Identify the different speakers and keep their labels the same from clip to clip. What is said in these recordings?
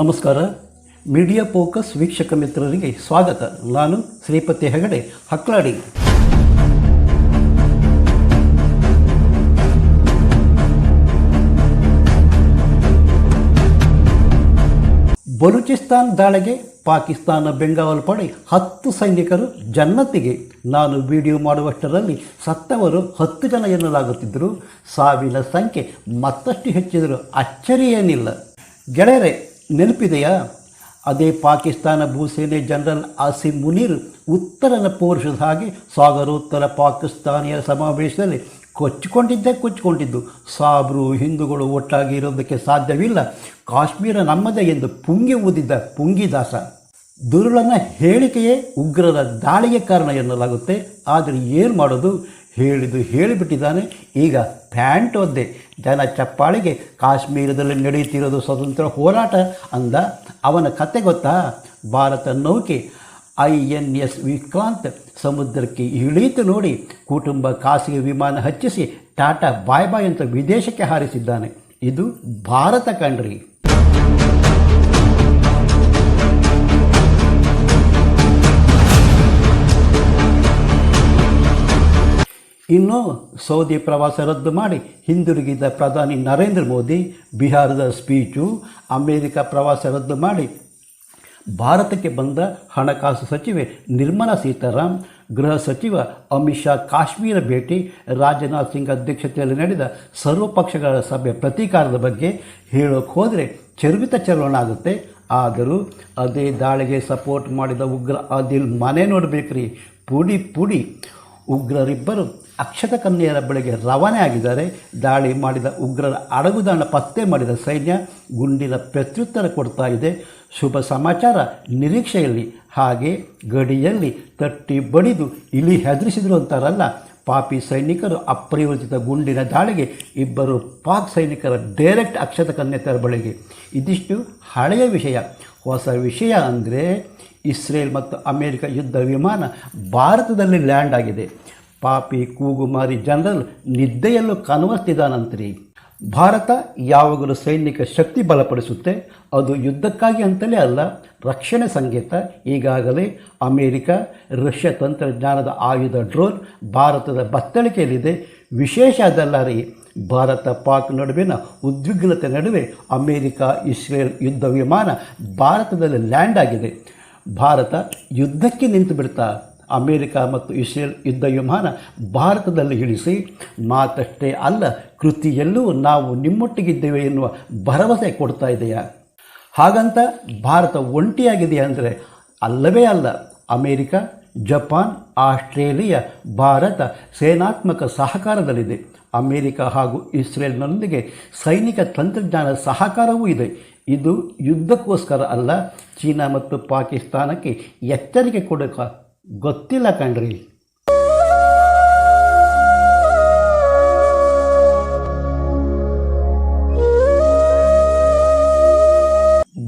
Speaker 1: ನಮಸ್ಕಾರ. Media focus ವೀಕ್ಷಕ ಮಿತ್ರರಿಗೆ ಸ್ವಾಗತ. ನಾನು ಶ್ರೀಪತಿ ಹೆಗಡೆ, ಹಕ್ಲಾಡಿ. ಬಲೂಚಿಸ್ತಾನ್ ದಾಳಿಗೆ ಪಾಕಿಸ್ತಾನ ಬೆಂಗಾವಲ್ ಪಡೆ ಹತ್ತು ಸೈನಿಕರು ಜನ್ನತ್ತಿಗೆ. ನಾನು ವಿಡಿಯೋ ಮಾಡುವಷ್ಟರಲ್ಲಿ ಸತ್ತವರು ಹತ್ತು ಜನ ಎನ್ನಲಾಗುತ್ತಿದ್ದರು. ಸಾವಿನ ಸಂಖ್ಯೆ ಮತ್ತಷ್ಟು ಹೆಚ್ಚಿದರೂ ಅಚ್ಚರಿಯೇನಿಲ್ಲ. ಗೆಳೆಯರೆ ನೆನಪಿದೆಯಾ? ಅದೇ ಪಾಕಿಸ್ತಾನ ಭೂಸೇನೆ ಜನರಲ್ ಆಸಿಮ್ ಮುನೀರ್ ಉತ್ತರನ ಪೋರ್ಷದ ಹಾಗೆ ಸಾಗರೋತ್ತರ ಪಾಕಿಸ್ತಾನಿಯ ಸಮಾವೇಶದಲ್ಲಿ ಕೊಚ್ಚಿಕೊಂಡಿದ್ದೇ ಕೊಚ್ಚಿಕೊಂಡಿದ್ದು. ಸಾಬ್ರು ಹಿಂದೂಗಳು ಒಟ್ಟಾಗಿ ಇರೋದಕ್ಕೆ ಸಾಧ್ಯವಿಲ್ಲ. ಕಾಶ್ಮೀರ ನಮ್ಮದೇ ಎಂದು ಪುಂಗಿ ಊದಿದ್ದ ಪುಂಗಿದಾಸ. ದುರುಳನ ಹೇಳಿಕೆಯೇ ಉಗ್ರರ ದಾಳಿಗೆ ಕಾರಣ ಎನ್ನಲಾಗುತ್ತೆ. ಆದರೆ ಏನು ಮಾಡೋದು? ಹೇಳಿದು ಹೇಳಿಬಿಟ್ಟಿದ್ದಾನೆ. ಈಗ ಪ್ಯಾಂಟ್ ಒದ್ದೆ. ಜನ ಚಪ್ಪಾಳಿಗೆ ಕಾಶ್ಮೀರದಲ್ಲಿ ನಡೆಯುತ್ತಿರೋದು ಸ್ವತಂತ್ರ ಹೋರಾಟ ಅಂದ. ಅವನ ಕತೆ ಗೊತ್ತಾ? ಭಾರತ ನೌಕೆ ಐ ಎನ್ ಎಸ್ ವಿಕ್ರಾಂತ್ ಸಮುದ್ರಕ್ಕೆ ಇಳೀತು ನೋಡಿ. ಕುಟುಂಬ ಖಾಸಗಿ ವಿಮಾನ ಹಚ್ಚಿಸಿ ಟಾಟಾ ಬಾಯ್ ಬಾಯ್ ಅಂತ ವಿದೇಶಕ್ಕೆ ಹಾರಿಸಿದ್ದಾನೆ. ಇದು ಭಾರತ ಕಣ್ರಿ. ಇನ್ನು ಸೌದಿ ಪ್ರವಾಸ ರದ್ದು ಮಾಡಿ ಹಿಂದಿರುಗಿದ ಪ್ರಧಾನಿ ನರೇಂದ್ರ ಮೋದಿ ಬಿಹಾರದ ಸ್ಪೀಚು, ಅಮೆರಿಕ ಪ್ರವಾಸ ರದ್ದು ಮಾಡಿ. ಭಾರತಕ್ಕೆ ಬಂದ ಹಣಕಾಸು ಸಚಿವೆ ನಿರ್ಮಲಾ ಸೀತಾರಾಮ್, ಗೃಹ ಸಚಿವ ಅಮಿತ್ ಶಾ ಕಾಶ್ಮೀರ ಭೇಟಿ, ರಾಜನಾಥ್ ಸಿಂಗ್ ಅಧ್ಯಕ್ಷತೆಯಲ್ಲಿ ನಡೆದ ಸರ್ವಪಕ್ಷಗಳ ಸಭೆ ಪ್ರತೀಕಾರದ ಬಗ್ಗೆ ಹೇಳೋಕೆ ಹೋದರೆ ಚರ್ವಿತ ಚಲವಣ ಆಗುತ್ತೆ. ಆದರೂ ಅದೇ ದಾಳಿಗೆ ಸಪೋರ್ಟ್ ಮಾಡಿದ ಉಗ್ರ ಆದಿಲ್ ಮನೆ ನೋಡಬೇಕ್ರಿ. ಪುಡಿ ಪುಡಿ. ಉಗ್ರರಿಬ್ಬರು ಅಕ್ಷತ ಕನ್ಯೆಯರ ಬಳಿಗೆ ರವಾನೆ ಆಗಿದ್ದಾರೆ. ದಾಳಿ ಮಾಡಿದ ಉಗ್ರರ ಅಡಗುದಾಣ ಪತ್ತೆ ಮಾಡಿದ ಸೈನ್ಯ ಗುಂಡಿನ ಪ್ರತ್ಯುತ್ತರ ಕೊಡ್ತಾ ಇದೆ. ಶುಭ ಸಮಾಚಾರ. ನಿರೀಕ್ಷೆಯಲ್ಲಿ, ಹಾಗೆ ಗಡಿಯಲ್ಲಿ ತಟ್ಟಿ ಬಡಿದು ಇಲಿ ಹೆದರಿಸಿದ್ರು ಅಂತಾರಲ್ಲ. ಪಾಪಿ ಸೈನಿಕರು ಅಪ್ರಯೋಜಿತ ಗುಂಡಿನ ದಾಳಿಗೆ ಇಬ್ಬರು ಪಾಕ್ ಸೈನಿಕರ ಡೈರೆಕ್ಟ್ ಅಕ್ಷತ ಕನ್ಯೆತರ ಬಳಿಗೆ. ಇದಿಷ್ಟು ಹಳೆಯ ವಿಷಯ. ಹೊಸ ವಿಷಯ ಅಂದರೆ ಇಸ್ರೇಲ್ ಮತ್ತು ಅಮೇರಿಕ ಯುದ್ಧ ವಿಮಾನ ಭಾರತದಲ್ಲಿ ಲ್ಯಾಂಡ್ ಆಗಿದೆ. ಪಾಪಿ ಕೂಗುಮಾರಿ ಜನರಲ್ ನಿದ್ದೆಯಲ್ಲೂ ಕನವರ್ತಿದಾನಂತ್ರಿ ಭಾರತ ಯಾವಾಗಲೂ ಸೈನಿಕ ಶಕ್ತಿ ಬಲಪಡಿಸುತ್ತೆ. ಅದು ಯುದ್ಧಕ್ಕಾಗಿ ಅಂತಲೇ ಅಲ್ಲ, ರಕ್ಷಣೆ ಸಂಕೇತ. ಈಗಾಗಲೇ ಅಮೇರಿಕ, ರಷ್ಯಾ ತಂತ್ರಜ್ಞಾನದ ಆಯುಧ ಡ್ರೋನ್ ಭಾರತದ ಬತ್ತಳಿಕೆಯಲ್ಲಿದೆ. ವಿಶೇಷ ಅದಲ್ಲ ರೀ, ಭಾರತ ಪಾಕ್ ನಡುವಿನ ಉದ್ವಿಗ್ನತೆ ನಡುವೆ ಅಮೇರಿಕ, ಇಸ್ರೇಲ್ ಯುದ್ಧ ವಿಮಾನ ಭಾರತದಲ್ಲಿ ಲ್ಯಾಂಡ್ ಆಗಿದೆ. ಭಾರತ ಯುದ್ಧಕ್ಕೆ ನಿಂತು ಬಿಡ್ತಾ ಅಮೇರಿಕ ಮತ್ತು ಇಸ್ರೇಲ್ ಯುದ್ಧ ವಿಮಾನ ಭಾರತದಲ್ಲಿ ಇಳಿಸಿ, ಮಾತಷ್ಟೇ ಅಲ್ಲ, ಕೃತಿಯಲ್ಲೂ ನಾವು ನಿಮ್ಮೊಟ್ಟಿಗಿದ್ದೇವೆ ಎನ್ನುವ ಭರವಸೆ ಕೊಡ್ತಾ ಇದೆಯಾ? ಹಾಗಂತ ಭಾರತ ಒಂಟಿಯಾಗಿದೆಯಾ ಅಂದರೆ ಅಲ್ಲವೇ ಅಲ್ಲ. ಅಮೇರಿಕ, ಜಪಾನ್, ಆಸ್ಟ್ರೇಲಿಯಾ, ಭಾರತ ಸೇನಾತ್ಮಕ ಸಹಕಾರದಲ್ಲಿದೆ. ಅಮೇರಿಕ ಹಾಗೂ ಇಸ್ರೇಲ್ನೊಂದಿಗೆ ಸೈನಿಕ ತಂತ್ರಜ್ಞಾನ ಸಹಕಾರವೂ ಇದೆ. ಇದು ಯುದ್ಧಕ್ಕೋಸ್ಕರ ಅಲ್ಲ, ಚೀನಾ ಮತ್ತು ಪಾಕಿಸ್ತಾನಕ್ಕೆ ಎಚ್ಚರಿಕೆ ಕೊಡೋಕ ಗೊತ್ತಿಲ್ಲ ಕಣ್ರಿ.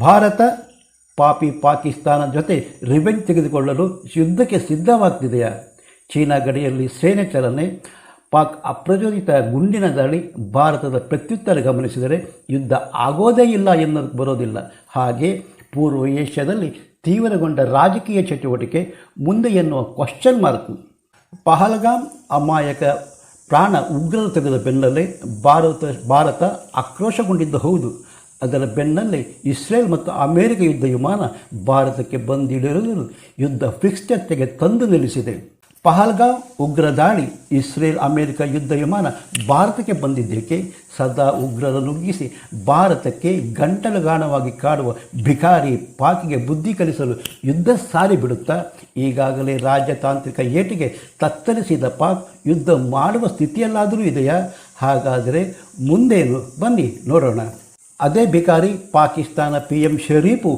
Speaker 1: ಭಾರತ ಪಾಪಿ ಪಾಕಿಸ್ತಾನ ಜೊತೆ ರಿವೆಂಜ್ ತೆಗೆದುಕೊಳ್ಳಲು ಯುದ್ಧಕ್ಕೆ ಸಿದ್ಧವಾಗ್ತಿದೆಯಾ? ಚೀನಾ ಗಡಿಯಲ್ಲಿ ಸೇನೆ ಚಲನೆ, ಪಾಕ್ ಅಪ್ರಚೋದಿತ ಗುಂಡಿನ ದಾಳಿ, ಭಾರತದ ಪ್ರತ್ಯುತ್ತರ ಗಮನಿಸಿದರೆ ಯುದ್ಧ ಆಗೋದೇ ಇಲ್ಲ ಎನ್ನೋದಕ್ಕೆ ಬರೋದಿಲ್ಲ. ಹಾಗೆ ಪೂರ್ವ ಏಷ್ಯಾದಲ್ಲಿ ತೀವ್ರಗೊಂಡ ರಾಜಕೀಯ ಚಟುವಟಿಕೆ ಮುಂದೆ ಎನ್ನುವ ಕ್ವಶನ್ ಮಾರ್ಕ್ ಪಹಲ್ಗಾಮ್ ಅಮಾಯಕ ಪ್ರಾಣ ಉಗ್ರರು ತೆಗೆದ ಬೆನ್ನಲ್ಲೇ ಭಾರತ ಭಾರತ ಆಕ್ರೋಶಗೊಂಡಿದ್ದು ಹೌದು. ಅದರ ಬೆನ್ನಲ್ಲೇ ಇಸ್ರೇಲ್ ಮತ್ತು ಅಮೆರಿಕ ಯುದ್ಧ ವಿಮಾನ ಭಾರತಕ್ಕೆ ಬಂದಿಳಿರುವುದು ಯುದ್ಧ ಫಿಕ್ಸ್ಟತೆಗೆ ತಂದು ನಿಲ್ಲಿಸಿದೆ. ಪಹಲ್ಗಾವ್ ಉಗ್ರ ದಾಳಿ, ಇಸ್ರೇಲ್ ಅಮೆರಿಕ ಯುದ್ಧ ವಿಮಾನ ಭಾರತಕ್ಕೆ ಬಂದಿದ್ದಕ್ಕೆ ಸದಾ ಉಗ್ರರ ನುಗ್ಗಿಸಿ ಭಾರತಕ್ಕೆ ಗಂಟಲುಗಾಣವಾಗಿ ಕಾಡುವ ಭಿಕಾರಿ ಪಾಕಿಗೆ ಬುದ್ಧಿ ಕಲಿಸಲು ಯುದ್ಧ ಸಾರಿ ಬಿಡುತ್ತಾ, ಈಗಾಗಲೇ ರಾಜತಾಂತ್ರಿಕ ಏಟಿಗೆ ತತ್ತರಿಸಿದ ಪಾಕ್ ಯುದ್ಧ ಮಾಡುವ ಸ್ಥಿತಿಯಲ್ಲಾದರೂ ಇದೆಯಾ? ಹಾಗಾದರೆ ಮುಂದೇನು? ಬನ್ನಿ, ನೋಡೋಣ. ಅದೇ ಭಿಕಾರಿ ಪಾಕಿಸ್ತಾನ ಪಿ ಎಂ ಶರೀಫು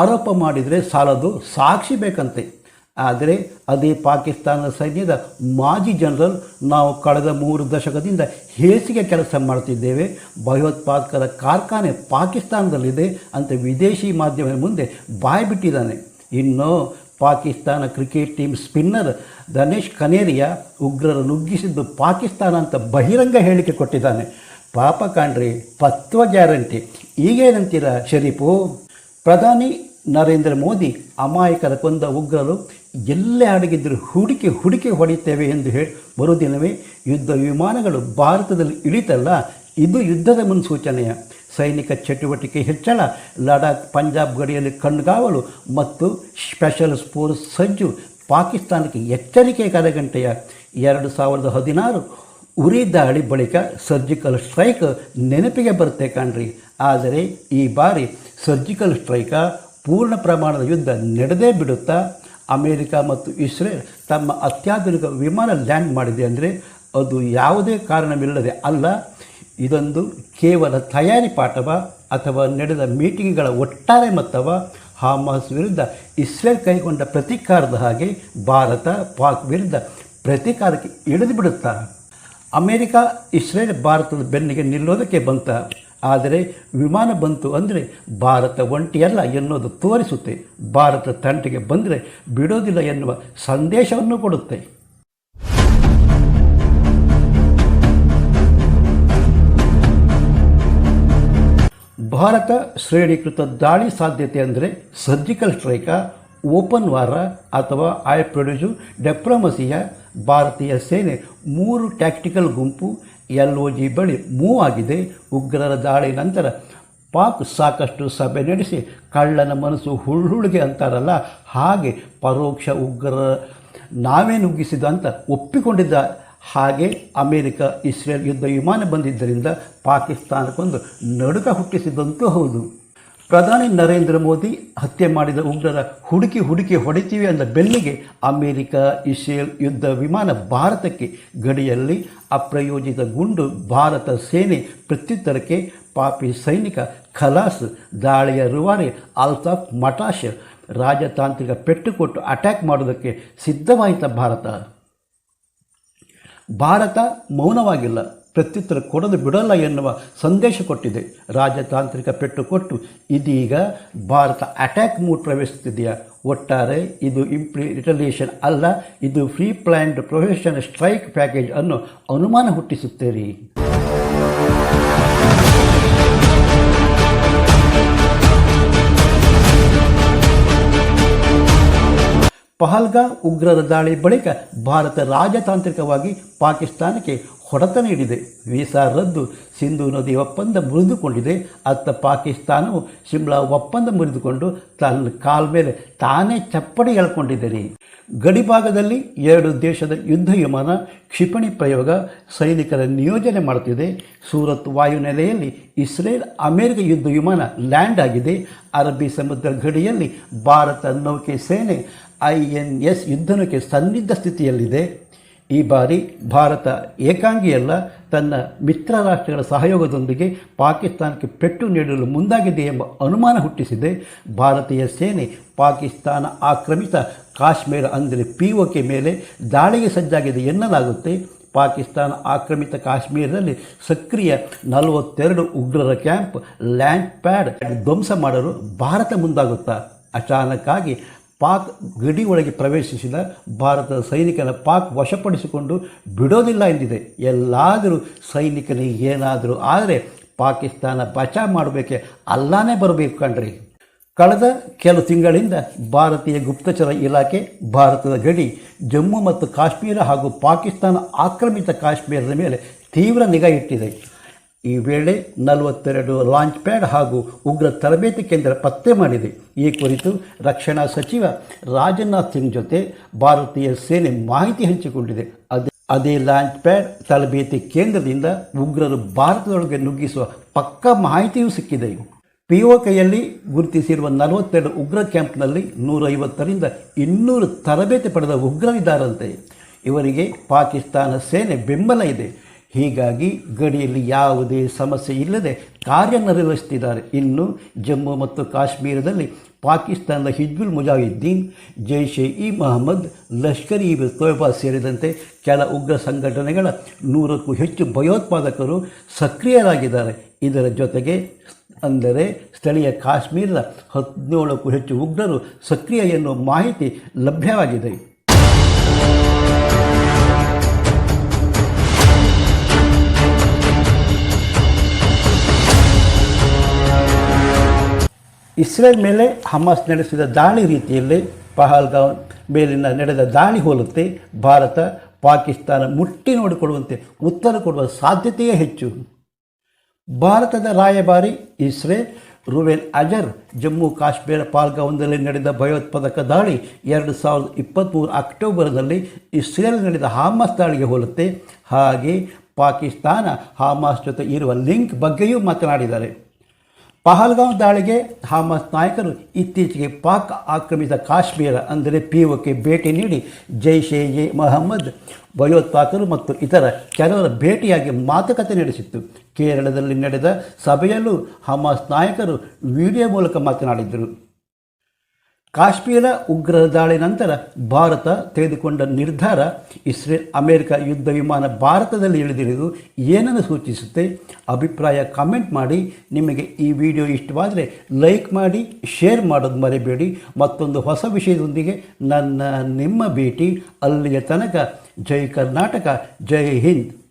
Speaker 1: ಆರೋಪ ಮಾಡಿದರೆ ಸಾಲದು ಸಾಕ್ಷಿ ಬೇಕಂತೆ. ಆದರೆ ಅದೇ ಪಾಕಿಸ್ತಾನ ಸೈನ್ಯದ ಮಾಜಿ ಜನರಲ್ ನಾವು ಕಳೆದ ಮೂರು ದಶಕದಿಂದ ಹೇಸಿಗೆ ಕೆಲಸ ಮಾಡ್ತಿದ್ದೇವೆ ಭಯೋತ್ಪಾದಕರ ಕಾರ್ಖಾನೆ ಪಾಕಿಸ್ತಾನದಲ್ಲಿದೆ ಅಂತ ವಿದೇಶಿ ಮಾಧ್ಯಮದ ಮುಂದೆ ಬಾಯ್ಬಿಟ್ಟಿದ್ದಾನೆ ಇನ್ನು Pakistan cricket team spinner Danish Kaneria ಉಗ್ರರ ನುಗ್ಗಿಸಿದ್ದು ಪಾಕಿಸ್ತಾನ ಅಂತ ಬಹಿರಂಗ ಹೇಳಿಕೆ ಕೊಟ್ಟಿದ್ದಾನೆ. ಪಾಪ ಕಾಣ್ರಿ ಪತ್ವ ಗ್ಯಾರಂಟಿ. ಈಗೇನಂತೀರ ಶರೀಫು? ಪ್ರಧಾನಿ ನರೇಂದ್ರ ಮೋದಿ ಅಮಾಯಕರ ಕೊಂದ ಉಗ್ರರು ಎಲ್ಲೇ ಅಡಗಿದ್ದರೂ ಹುಡುಕಿ ಹುಡುಕಿ ಹೊಡಿತೇವೆ ಎಂದು ಹೇಳಿ ಮರುದಿನವೇ ಯುದ್ಧ ವಿಮಾನಗಳು ಭಾರತದಲ್ಲಿ ಇಳಿತಲ್ಲ, ಇದು ಯುದ್ಧದ ಮುನ್ಸೂಚನೆಯ. ಸೈನಿಕ ಚಟುವಟಿಕೆ ಹೆಚ್ಚಳ, ಲಡಾಖ್ ಪಂಜಾಬ್ ಗಡಿಯಲ್ಲಿ ಕಣ್ಗಾವಲು ಮತ್ತು ಸ್ಪೆಷಲ್ ಸ್ಪೋರ್ಸ್ ಸಜ್ಜು ಪಾಕಿಸ್ತಾನಕ್ಕೆ ಎಚ್ಚರಿಕೆ ಕರೆಗಂಟೆಯ. ಎರಡು ಸಾವಿರದ ಹದಿನಾರು ಉರಿ ದಾಳಿ ಬಳಿಕ ಸರ್ಜಿಕಲ್ ಸ್ಟ್ರೈಕ್ ನೆನಪಿಗೆ ಬರುತ್ತೆ ಕಾಣ್ರಿ. ಆದರೆ ಈ ಬಾರಿ ಸರ್ಜಿಕಲ್ ಸ್ಟ್ರೈಕ ಪೂರ್ಣ ಪ್ರಮಾಣದ ಯುದ್ಧ ನಡೆದೇ ಬಿಡುತ್ತಾ ಅಮೇರಿಕ ಮತ್ತು ಇಸ್ರೇಲ್ ತಮ್ಮ ಅತ್ಯಾಧುನಿಕ ವಿಮಾನ ಲ್ಯಾಂಡ್ ಮಾಡಿದೆ ಅಂದರೆ ಅದು ಯಾವುದೇ ಕಾರಣವಿಲ್ಲದೆ ಅಲ್ಲ, ಇದೊಂದು ಕೇವಲ ತಯಾರಿ ಪಾಠವ ಅಥವಾ ನಡೆದ ಮೀಟಿಂಗ್ಗಳ ಒಟ್ಟಾರೆ ಮತ್ತವ. ಹಾಮಾಸ್ ವಿರುದ್ಧ ಇಸ್ರೇಲ್ ಕೈಗೊಂಡ ಪ್ರತೀಕಾರದ ಹಾಗೆ ಭಾರತ, ಪಾಕ್ ವಿರುದ್ಧ ಪ್ರತೀಕಾರಕ್ಕೆ ಇಳಿದು ಬಿಡುತ್ತಾ. ಅಮೇರಿಕ, ಇಸ್ರೇಲ್ ಭಾರತದ ಬೆನ್ನಿಗೆ ನಿಲ್ಲೋದಕ್ಕೆ ಬಂತ. ಆದರೆ ವಿಮಾನ ಬಂತು ಅಂದರೆ ಭಾರತ ಒಂಟಿಯಲ್ಲ ಎನ್ನುವುದು ತೋರಿಸುತ್ತೆ. ಭಾರತ ತಂಟೆಗೆ ಬಂದರೆ ಬಿಡೋದಿಲ್ಲ ಎನ್ನುವ ಸಂದೇಶವನ್ನು ಕೊಡುತ್ತೆ. ಭಾರತ ಶ್ರೇಣೀಕೃತ ದಾಳಿ ಸಾಧ್ಯತೆ ಅಂದರೆ ಸರ್ಜಿಕಲ್ ಸ್ಟ್ರೈಕ, ಓಪನ್ ವಾರ ಅಥವಾ ಐ ಪ್ರೊಡ್ಯೂಸು ಡೆಪ್ರೊಮಸಿಯ ಭಾರತೀಯ ಸೇನೆ ಮೂರು ಟ್ಯಾಕ್ಟಿಕಲ್ ಗುಂಪು ಎಲ್ ಒ ಜಿ ಬಳಿ ಮೂವ್ ಆಗಿದೆ. ಉಗ್ರರ ದಾಳಿ ನಂತರ ಪಾಕ್ ಸಾಕಷ್ಟು ಸಭೆ ನಡೆಸಿ, ಕಳ್ಳನ ಮನಸ್ಸು ಹುಳ್ಳುಳಿಗೆ ಅಂತಾರಲ್ಲ, ಹಾಗೆ ಪರೋಕ್ಷ ಉಗ್ರರ ನಾವೇ ನುಗ್ಗಿಸಿದ ಅಂತ ಒಪ್ಪಿಕೊಂಡಿದ್ದ ಹಾಗೆ ಅಮೇರಿಕ, ಇಸ್ರೇಲ್ ಯುದ್ಧ ವಿಮಾನ ಬಂದಿದ್ದರಿಂದ ಪಾಕಿಸ್ತಾನಕ್ಕೊಂದು ನಡುಕ ಹುಟ್ಟಿಸಿದಂತೂ ಹೌದು. ಪ್ರಧಾನಿ ನರೇಂದ್ರ ಮೋದಿ ಹತ್ಯೆ ಮಾಡಿದ ಉಗ್ರರ ಹುಡುಕಿ ಹುಡುಕಿ ಹೊಡಿತೀವಿ ಅಂದ ಬೆನ್ನಿಗೆ ಅಮೆರಿಕ, ಇಸ್ರೇಲ್ ಯುದ್ಧ ವಿಮಾನ ಭಾರತಕ್ಕೆ ಗಡಿಯಲ್ಲಿ ಅಪ್ರಯೋಜಿತ ಗುಂಡು ಭಾರತ ಸೇನೆ ಪ್ರತ್ಯುತ್ತರಕ್ಕೆ ಪಾಪಿ ಸೈನಿಕ ಖಲಾಸ್ ದಾಳಿಯ ರುವಾರಿ ಅಲ್ತಾಫ್ ಮಟಾಶ್ ರಾಜತಾಂತ್ರಿಕ ಪೆಟ್ಟು ಕೊಟ್ಟು ಅಟ್ಯಾಕ್ ಮಾಡೋದಕ್ಕೆ ಸಿದ್ಧವಾಯಿತ ಭಾರತ. ಭಾರತ ಮೌನವಾಗಿಲ್ಲ. ಪ್ರತ್ಯುತ್ತರ ಕೊಡಲು ಬಿಡಲ್ಲ ಎನ್ನುವ ಸಂದೇಶ ಕೊಟ್ಟಿದೆ. ರಾಜತಾಂತ್ರಿಕ ಪೆಟ್ಟು ಕೊಟ್ಟು, ಇದೀಗ ಭಾರತ ಅಟ್ಯಾಕ್ ಮೂಡ್ ಪ್ರವೇಶಿಸುತ್ತಿದೆಯಾ? ಒಟ್ಟಾರೆ ಇದು ಇಂಪ್ಲಿ ರಿಟಲೇಷನ್ ಅಲ್ಲ, ಇದು pre planned precision strike package ಅನ್ನು ಅನುಮಾನ ಹುಟ್ಟಿಸುತ್ತೇರಿ. ಪಹಲ್ಗಾ ಉಗ್ರರ ದಾಳಿ ಬಳಿಕ ಭಾರತ ರಾಜತಾಂತ್ರಿಕವಾಗಿ ಪಾಕಿಸ್ತಾನಕ್ಕೆ ಹೊಡೆತ ನೀಡಿದೆ. ವೀಸಾ ರದ್ದು. ಸಿಂಧು ನದಿ ಒಪ್ಪಂದ ಮುರಿದುಕೊಂಡಿದೆ. ಅತ್ತ ಪಾಕಿಸ್ತಾನವು ಶಿಮ್ಲಾ ಒಪ್ಪಂದ ಮುರಿದುಕೊಂಡು ತನ್ನ ಕಾಲ್ ಮೇಲೆ ತಾನೇ ಚಪ್ಪಡಿ ಎಳ್ಕೊಂಡಿದೆ ರೀ ಗಡಿಭಾಗದಲ್ಲಿ ಎರಡು ದೇಶದ ಯುದ್ಧ ವಿಮಾನ ಕ್ಷಿಪಣಿ ಪ್ರಯೋಗ ಸೈನಿಕರ ನಿಯೋಜನೆ ಮಾಡುತ್ತಿದೆ. ಸೂರತ್ ವಾಯುನೆಲೆಯಲ್ಲಿ ಇಸ್ರೇಲ್ ಅಮೆರಿಕ ಯುದ್ಧ ವಿಮಾನ ಲ್ಯಾಂಡ್ ಆಗಿದೆ. ಅರಬ್ಬಿ ಸಮುದ್ರ ಗಡಿಯಲ್ಲಿ ಭಾರತ ನೌಕೆ ಸೇನೆ ಐ ಎನ್ ಎಸ್ ಯುದ್ಧನಕ್ಕೆ ಸನ್ನಿದ್ಧ ಸ್ಥಿತಿಯಲ್ಲಿದೆ. ಈ ಬಾರಿ ಭಾರತ ಏಕಾಂಗಿಯಲ್ಲ, ತನ್ನ ಮಿತ್ರ ರಾಷ್ಟ್ರಗಳ ಸಹಯೋಗದೊಂದಿಗೆ ಪಾಕಿಸ್ತಾನಕ್ಕೆ ಪೆಟ್ಟು ನೀಡಲು ಮುಂದಾಗಿದೆ ಎಂಬ ಅನುಮಾನ ಹುಟ್ಟಿಸಿದೆ. ಭಾರತೀಯ ಸೇನೆ ಪಾಕಿಸ್ತಾನ ಆಕ್ರಮಿತ ಕಾಶ್ಮೀರ ಅಂದರೆ ಪಿ ಕೆ ಮೇಲೆ ದಾಳಿಗೆ ಸಜ್ಜಾಗಿದೆ ಎನ್ನಲಾಗುತ್ತೆ. ಪಾಕಿಸ್ತಾನ ಆಕ್ರಮಿತ ಕಾಶ್ಮೀರದಲ್ಲಿ ಸಕ್ರಿಯ ನಲವತ್ತೆರಡು ಉಗ್ರರ ಕ್ಯಾಂಪ್, ಲ್ಯಾಂಡ್ ಪ್ಯಾಡ್ ಧ್ವಂಸ ಮಾಡಲು ಭಾರತ ಮುಂದಾಗುತ್ತಾ. ಅಚಾನಕ್ಕಾಗಿ ಪಾಕ್ ಗಡಿ ಒಳಗೆ ಪ್ರವೇಶಿಸಿದ ಭಾರತದ ಸೈನಿಕನ ಪಾಕ್ ವಶಪಡಿಸಿಕೊಂಡು ಬಿಡೋದಿಲ್ಲ ಎಂದಿದೆ. ಎಲ್ಲಾದರೂ ಸೈನಿಕನಿಗೆ ಏನಾದರೂ ಆದರೆ ಪಾಕಿಸ್ತಾನ ಬಚಾ ಮಾಡಬೇಕೆ ಅಲ್ಲಾನೇ ಬರಬೇಕು ಕಣ್ರಿ. ಕಳೆದ ಕೆಲವು ತಿಂಗಳಿಂದ ಭಾರತೀಯ ಗುಪ್ತಚರ ಇಲಾಖೆ, ಭಾರತದ ಗಡಿ, ಜಮ್ಮು ಮತ್ತು ಕಾಶ್ಮೀರ ಹಾಗೂ ಪಾಕಿಸ್ತಾನ ಆಕ್ರಮಿತ ಕಾಶ್ಮೀರದ ಮೇಲೆ ತೀವ್ರ ನಿಗಾ ಇಟ್ಟಿದೆ. ಈ ವೇಳೆ ನಲವತ್ತೆರಡು ಲಾಂಚ್ ಪ್ಯಾಡ್ ಹಾಗೂ ಉಗ್ರ ತರಬೇತಿ ಕೇಂದ್ರ ಪತ್ತೆ ಮಾಡಿದೆ. ಈ ಕುರಿತು ರಕ್ಷಣಾ ಸಚಿವ ರಾಜನಾಥ್ ಸಿಂಗ್ ಜೊತೆ ಭಾರತೀಯ ಸೇನೆ ಮಾಹಿತಿ ಹಂಚಿಕೊಂಡಿದೆ. ಅದೇ ಅದೇ ಲಾಂಚ್ ಪ್ಯಾಡ್ ತರಬೇತಿ ಕೇಂದ್ರದಿಂದ ಉಗ್ರರು ಭಾರತದೊಳಗೆ ನುಗ್ಗಿಸುವ ಪಕ್ಕಾ ಮಾಹಿತಿಯೂ ಸಿಕ್ಕಿದೆ. ಪಿ ಒ ಕೈಯಲ್ಲಿ ಗುರುತಿಸಿರುವ ನಲವತ್ತೆರಡು ಉಗ್ರ ಕ್ಯಾಂಪ್ನಲ್ಲಿ ನೂರೈವತ್ತರಿಂದ ಇನ್ನೂರು ತರಬೇತಿ ಪಡೆದ ಉಗ್ರರಿದ್ದಾರಂತೆ. ಇವರಿಗೆ ಪಾಕಿಸ್ತಾನ ಸೇನೆ ಬೆಂಬಲ ಇದೆ. ಹೀಗಾಗಿ ಗಡಿಯಲ್ಲಿ ಯಾವುದೇ ಸಮಸ್ಯೆ ಇಲ್ಲದೆ ಕಾರ್ಯನಿರ್ವಹಿಸುತ್ತಿದ್ದಾರೆ ಇನ್ನು ಜಮ್ಮು ಮತ್ತು ಕಾಶ್ಮೀರದಲ್ಲಿ ಪಾಕಿಸ್ತಾನದ ಹಿಜ್ಬುಲ್ ಮುಜಾಹಿದ್ದೀನ್, ಜೈಷೆ ಇ ಮೊಹಮ್ಮದ್, ಲಷ್ಕರ್ ಇ ತೋಯ್ಬಾ ಸೇರಿದಂತೆ ಕೆಲ ಉಗ್ರ ಸಂಘಟನೆಗಳ ನೂರಕ್ಕೂ ಹೆಚ್ಚು ಭಯೋತ್ಪಾದಕರು ಸಕ್ರಿಯರಾಗಿದ್ದಾರೆ. ಇದರ ಜೊತೆಗೆ ಅಂದರೆ ಸ್ಥಳೀಯ ಕಾಶ್ಮೀರದ ಹದಿನೇಳಕ್ಕೂ ಹೆಚ್ಚು ಉಗ್ರರು ಸಕ್ರಿಯ ಎನ್ನುವ ಮಾಹಿತಿ ಲಭ್ಯವಾಗಿದೆ. ಇಸ್ರೇಲ್ ಮೇಲೆ ಹಮಾಸ್ ನಡೆಸಿದ ದಾಳಿ ರೀತಿಯಲ್ಲಿ ಪಹಲ್ಗಾಂವ್ ಮೇಲಿನ ನಡೆದ ದಾಳಿ ಹೋಲುತ್ತೆ. ಭಾರತ ಪಾಕಿಸ್ತಾನ ಮುಟ್ಟಿ ನೋಡಿಕೊಳ್ಳುವಂತೆ ಉತ್ತರ ಕೊಡುವ ಸಾಧ್ಯತೆಯೇ ಹೆಚ್ಚು. ಭಾರತದ ರಾಯಭಾರಿ Israel Reuven Azar Jammu Kashmir ಪಾಲ್ಗಾಂವ್ನಲ್ಲಿ ನಡೆದ ಭಯೋತ್ಪಾದಕ ದಾಳಿ ಎರಡು ಸಾವಿರದ ಇಪ್ಪತ್ತ್ಮೂರು ಅಕ್ಟೋಬರ್ನಲ್ಲಿ ಇಸ್ರೇಲ್ ನಡೆದ ಹಾಮಾಸ್ ದಾಳಿಗೆ ಹೋಲುತ್ತೆ. ಹಾಗೆ ಪಾಕಿಸ್ತಾನ ಹಾಮಾಸ್ ಜೊತೆ ಇರುವ ಲಿಂಕ್ ಬಗ್ಗೆಯೂ ಮಾತನಾಡಿದ್ದಾರೆ. ಪಹಲ್ಗಾಂವ್ ದಾಳಿಗೆ ಹಮಾಸ್ ನಾಯಕರು ಇತ್ತೀಚೆಗೆ ಪಾಕ್ ಆಕ್ರಮಿತ ಕಾಶ್ಮೀರ, ಅಂದರೆ ಪಿಒಕೆ ಭೇಟಿ ನೀಡಿ ಜೈಷ್ ಎ ಮೊಹಮ್ಮದ್, ಭಯೋತ್ಪಾದಕರು ಮತ್ತು ಇತರ ಕೆಲವರ ಭೇಟಿಯಾಗಿ ಮಾತುಕತೆ ನಡೆಸಿತ್ತು. ಕೇರಳದಲ್ಲಿ ನಡೆದ ಸಭೆಯಲ್ಲೂ ಹಮಾಸ್ ನಾಯಕರು ವಿಡಿಯೋ ಮೂಲಕ ಮಾತನಾಡಿದ್ದರು. ಕಾಶ್ಮೀರ ಉಗ್ರರ ದಾಳಿ ನಂತರ ಭಾರತ ತೆಗೆದುಕೊಂಡ ನಿರ್ಧಾರ ಇಸ್ರೇಲ್ ಅಮೆರಿಕ ಯುದ್ಧ ವಿಮಾನ ಭಾರತದಲ್ಲಿ ಇಳಿದಿರುವುದು ಏನನ್ನು ಸೂಚಿಸುತ್ತೆ? ಅಭಿಪ್ರಾಯ ಕಮೆಂಟ್ ಮಾಡಿ. ನಿಮಗೆ ಈ ವಿಡಿಯೋ ಇಷ್ಟವಾದರೆ ಲೈಕ್ ಮಾಡಿ ಶೇರ್ ಮಾಡೋದು ಮರಿಬೇಡಿ. ಮತ್ತೊಂದು ಹೊಸ ವಿಷಯದೊಂದಿಗೆ ನನ್ನ ನಿಮ್ಮ ಭೇಟಿ ಅಲ್ಲಿಯ ತನಕ. ಜೈ ಕರ್ನಾಟಕ, ಜೈ ಹಿಂದ್.